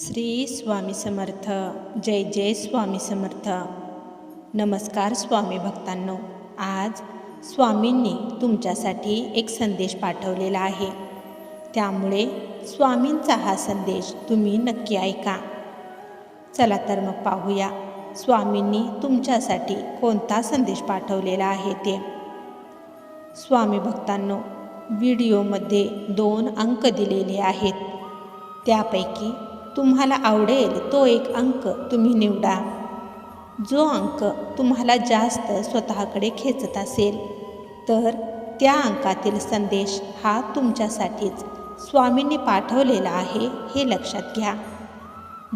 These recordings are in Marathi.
श्री स्वामी समर्थ. जय जय स्वामी समर्थ. नमस्कार स्वामी भक्तांनो आज स्वामींनी तुमच्यासाठी एक संदेश पाठवलेला आहे. त्यामुळे स्वामींचा हा संदेश तुम्ही नक्की ऐका. चला तर मग पाहूया स्वामींनी तुमच्यासाठी कोणता संदेश पाठवलेला आहे ते. स्वामी भक्तांनो व्हिडिओमध्ये दोन अंक दिलेले आहेत. त्यापैकी तुम्हाला आवडेल तो एक अंक तुम्ही निवडा. जो अंक तुम्हाला जास्त स्वतःकडे खेचत असेल तर त्या अंकातील संदेश हा तुमच्यासाठीच स्वामींनी पाठवलेला आहे हे लक्षात घ्या.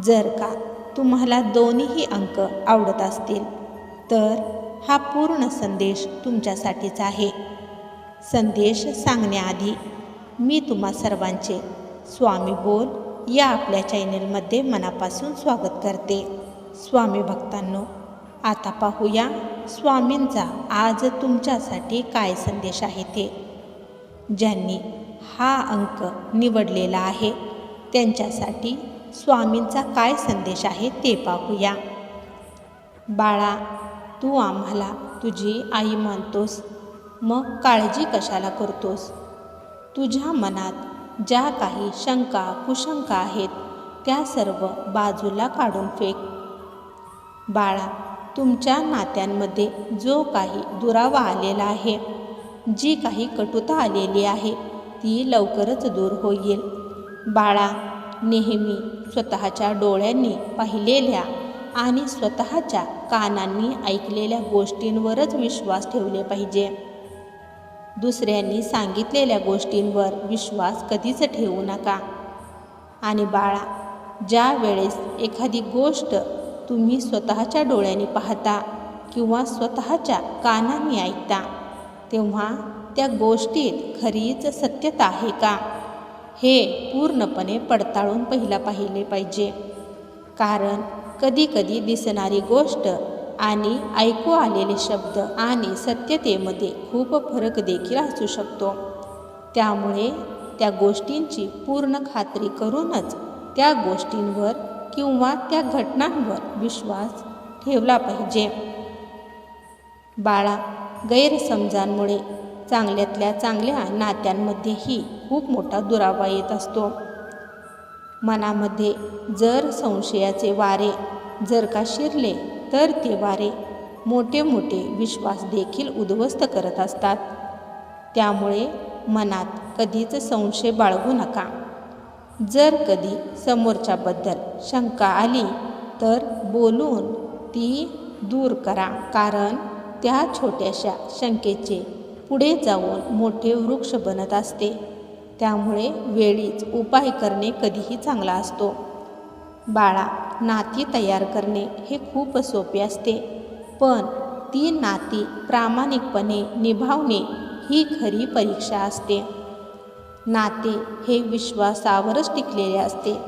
जर का तुम्हाला दोन्हीही अंक आवडत असतील तर हा पूर्ण संदेश तुमच्यासाठीच आहे. संदेश सांगण्याआधी मी तुम्हा सर्वांचे स्वामी बोल या आपल्या चॅनलमध्ये मनापासून स्वागत करते. स्वामी भक्तांनो आता पाहूया स्वामींचा आज तुमच्यासाठी काय संदेश आहे ते. ज्यांनी हा अंक निवडलेला आहे त्यांच्यासाठी स्वामींचा काय संदेश आहे ते पाहूया. बाळा तू आम्हाला तुझी आई मानतोस. मग काळजी कशाला करतोस? तुझ्या मनात ज्या काही शंका कुशंका आहेत त्या सर्व बाजूला काढून फेक. बाळा तुमच्या नात्यांमध्ये जो काही दुरावा आलेला आहे जी काही कटुता आलेली आहे ती लवकरच दूर होईल. बाळा नेहमी स्वतःच्या डोळ्यांनी पाहिलेल्या आणि स्वतःच्या कानांनी ऐकलेल्या गोष्टींवरच विश्वास ठेवले पाहिजे. दुसऱ्यांनी सांगितलेल्या गोष्टींवर विश्वास कधीच ठेवू नका. आणि बाळा ज्या वेळेस एखादी गोष्ट तुम्ही स्वतःच्या डोळ्यांनी पाहता किंवा स्वतःच्या कानांनी ऐकता तेव्हा त्या गोष्टीत खरीच सत्यता आहे का? हे पूर्णपणे पडताळून पहिला पाहिले पाहिजे. कारण कधीकधी दिसणारी गोष्ट आणि ऐकू आलेले शब्द आणि सत्यतेमध्ये खूप फरक देखील असू शकतो. त्यामुळे त्या गोष्टींची पूर्ण खात्री करूनच त्या गोष्टींवर किंवा त्या घटनांवर विश्वास ठेवला पाहिजे. बाळा गैरसमजांमुळे चांगल्यातल्या चांगल्या नात्यांमध्येही खूप मोठा दुरावा येत असतो. मनामध्ये जर संशयाचे वारे जर का शिरले तर ते वारे मोठे मोठे विश्वास देखील उद्ध्वस्त करत असतात. त्यामुळे मनात कधीच संशय बाळगू नका. जर कधी समोरच्याबद्दल शंका आली तर बोलून ती दूर करा. कारण त्या छोट्याशा शंकेचे पुढे जाऊन मोठे वृक्ष बनत असते. त्यामुळे वेळीच उपाय करणे कधीही चांगला असतो. बाळा नाती तयार करणे हे खूप सोपे असते. पण ती नाती प्रामाणिकपणे निभावणे ही खरी परीक्षा असते. नाते हे विश्वासावरच टिकलेले असते.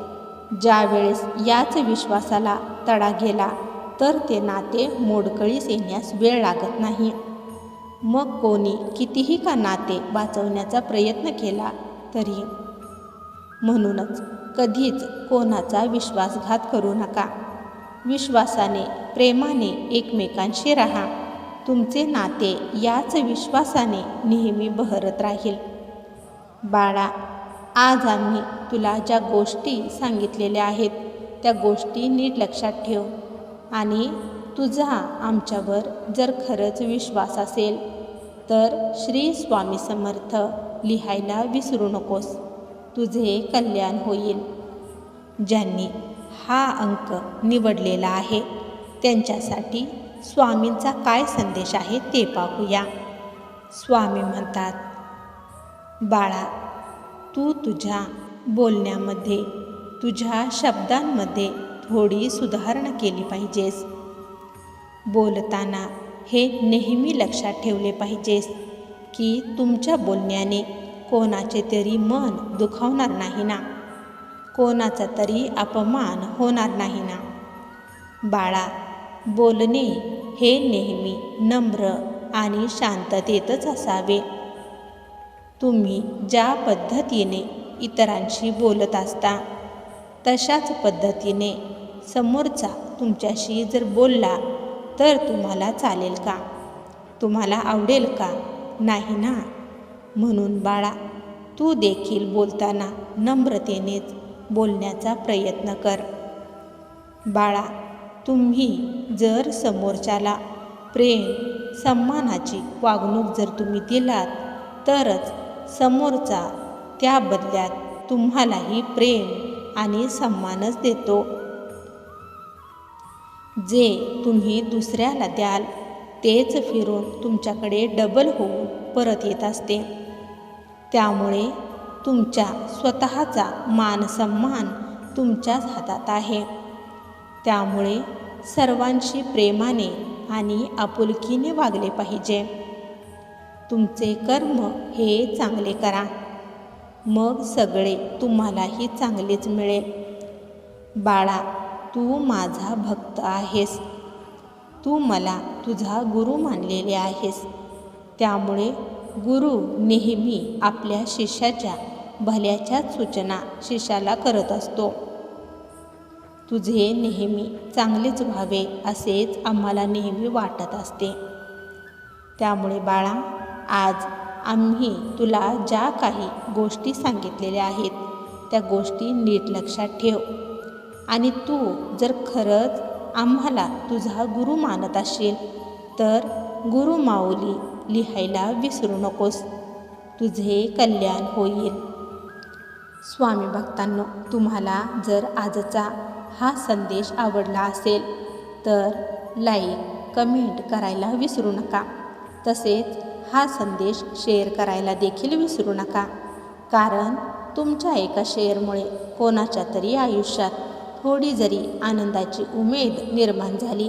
ज्यावेळेस याच विश्वासाला तडा गेला तर ते नाते मोडकळीस येण्यास वेळ लागत नाही. मग कोणी कितीही का नाते वाचवण्याचा प्रयत्न केला तरी. म्हणूनच कधीच कोणाचा विश्वासघात करू नका. विश्वासाने प्रेमाने एकमेकांशी राहा. तुमचे नाते याच विश्वासाने नेहमी बहरत राहील. बाळा आज आम्ही तुला ज्या गोष्टी सांगितलेल्या आहेत त्या गोष्टी नीट लक्षात ठेव आणि तुझा आमच्यावर जर खरंच विश्वास असेल तर श्री स्वामी समर्थ लिहायला विसरू नकोस. तुझे कल्याण होईल. ज्यांनी हा अंक निवडलेला आहे त्यांच्यासाठी स्वामींचा काय संदेश आहे ते पाहूया. स्वामी म्हणतात बाळा तू तुझ्या बोलण्यामध्ये तुझ्या शब्दांमध्ये थोडी सुधारणा केली पाहिजेस. बोलताना हे नेहमी लक्षात ठेवले पाहिजेस की तुमच्या बोलण्याने कोणाचे तरी मन दुखावणार नाही ना. कोणाचा तरी अपमान होणार नाही ना. बाळा बोलणे हे नेहमी नम्र आणि शांततेतच असावे. तुम्ही ज्या पद्धतीने इतरांशी बोलत असता तशाच पद्धतीने समोरचा तुमच्याशी जर बोलला तर तुम्हाला चालेल का? तुम्हाला आवडेल का? नाही ना. म्हणून बाळा तू देखील बोलताना नम्रतेनेच बोलण्याचा प्रयत्न कर. बाळा तुम्ही जर समोरच्याला प्रेम सन्मानाची वागणूक जर तुम्ही दिलात तरच समोरचा त्या बदल्यात तुम्हालाही प्रेम आणि सन्मानच देतो. जे तुम्ही दुसऱ्याला द्याल तेच फिरून तुमच्याकडे डबल होऊन परत येत असते. त्यामुळे तुमच्या स्वतःचा मानसन्मान तुमच्याच हातात आहे. त्यामुळे सर्वांशी प्रेमाने आणि आपुलकीने वागले पाहिजे. तुमचे कर्म हे चांगले करा. मग सगळे तुम्हालाही चांगलेच मिळेल. बाळा तू माझा भक्त आहेस. तू मला तुझा गुरु मानलेले आहेस. त्यामुळे गुरु नेहमी आपल्या शिष्याच्या भल्याच्याच सूचना शिष्याला करत असतो. तुझे नेहमी चांगलेच व्हावे असेच आम्हाला नेहमी वाटत असते. त्यामुळे बाळा आज आम्ही तुला ज्या काही गोष्टी सांगितलेल्या आहेत त्या गोष्टी नीट लक्षात ठेव. आणि तू जर खरंच आम्हाला तुझा गुरु मानत असशील तर गुरु माऊली लिहायला विसरू नकोस. तुझे कल्याण होईल. स्वामी भक्तांनो तुम्हाला जर आजचा हा संदेश आवडला असेल तर लाईक कमेंट करायला विसरू नका. तसेच हा संदेश शेअर करायला देखील विसरू नका. कारण तुमच्या एका शेअरमुळे कोणाच्या तरी आयुष्यात थोडी जरी आनंदाची उमेद निर्माण झाली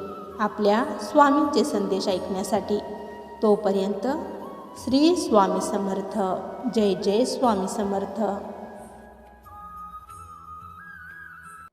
आपल्या स्वामींचे संदेश ऐकण्यासाठी. तोपर्यंत श्री स्वामी समर्थ. जय जय स्वामी समर्थ.